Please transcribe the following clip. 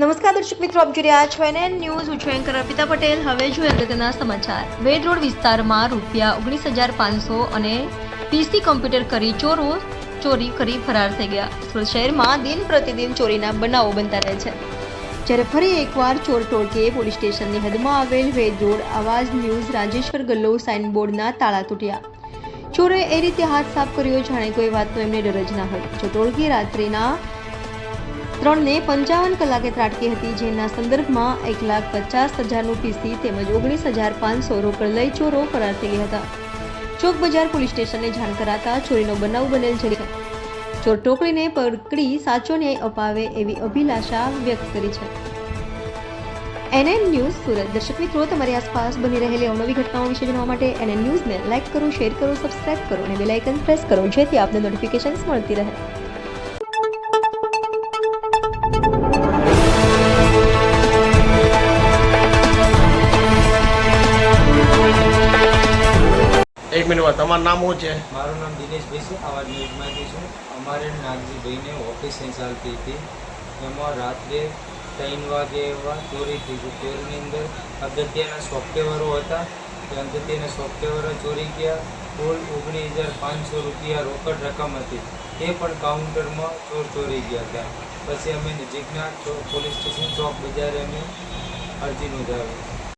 નમસ્કાર દર્શક મિત્રો, આપ જોઈ રહ્યા છો એનએન ન્યૂઝ હું છું એન્કર અર્પિતા પટેલ. હવે જોઈએ અગત્યના સમાચાર. વેડ રોડ વિસ્તારમાં રૂપિયા ઓગણીસ હજાર પાંચસો અને પીસી કોમ્પ્યુટર કરી ચોરો, ચોરી કરી ફરાર થઈ ગયા. સુરત શહેરમાં દિન પ્રતિદિન ચોરીના બનાવો બનતા રહે છે. જ્યારે ફરી એકવાર ચોર ટોળકે પોલીસ સ્ટેશનની હદમાં આવેલ વેદ રોડ, આવાજ ન્યૂઝ, રાજેશ્વર ગલ્લો, સાઇનબોર્ડના તાળા તૂટ્યા. ચોરે એ રીતે હાથ સાફ કર્યો, જાણે કોઈ વાતનો એમને ડર જ ના હોય. જો ટોળકી રાત્રિના ત્રણને પંચાવન કલાકે ત્રાટકી હતી, જેના સંદર્ભમાં એક લાખ પચાસ હજારનું પીસી તેમજ ઓગણીસ હજાર પાંચસો રોકડ લઈ ચોરો ફરાર થઈ ગયા હતા. ચોક બજાર પોલીસ સ્ટેશનને જાણ કરાતા ચોરીનો બનાવ બનેલ છે. ચોર ટોકરીને પકડી સાચો ન્યાય અપાવે એવી અભિલાષા વ્યક્ત કરી છે. NN news Surat. દર્શક મિત્રો, તમારી આસપાસ બની રહેલી અવનવી ઘટનાઓ વિશે જાણવા માટે એનએન ન્યૂઝને લાઇક કરો, શેર કરો, સબસ્ક્રાઇબ કરો અને બેલાઇકન પ્રેસ કરો, જેથી આપને નોટિફિકેશન્સ મળતી રહે. એક મિનિટમાં તમારું નામ શું છે? મારું નામ દિનેશભાઈ છે. આવા ન્યૂઝમાંથી છું. અમારે નાગજીભાઈને ઓફિસ ચાલતી હતી. એમાં રાત્રે ત્રણ વાગે એવા ચોરી થઈ ગઈ. ચોરીની અંદર અગત્યના સોફ્ટવેરો હતા. તે અગત્યના સોફ્ટવેરો ચોરી ગયા. કુલ ઓગણીસ હજાર પાંચસો રૂપિયા રોકડ રકમ હતી. તે પણ કાઉન્ટરમાં ચોર ચોરી ગયા હતા. પછી અમે નજીકના પોલીસ સ્ટેશન ચોક બજારે અમે અરજી નોંધાવી.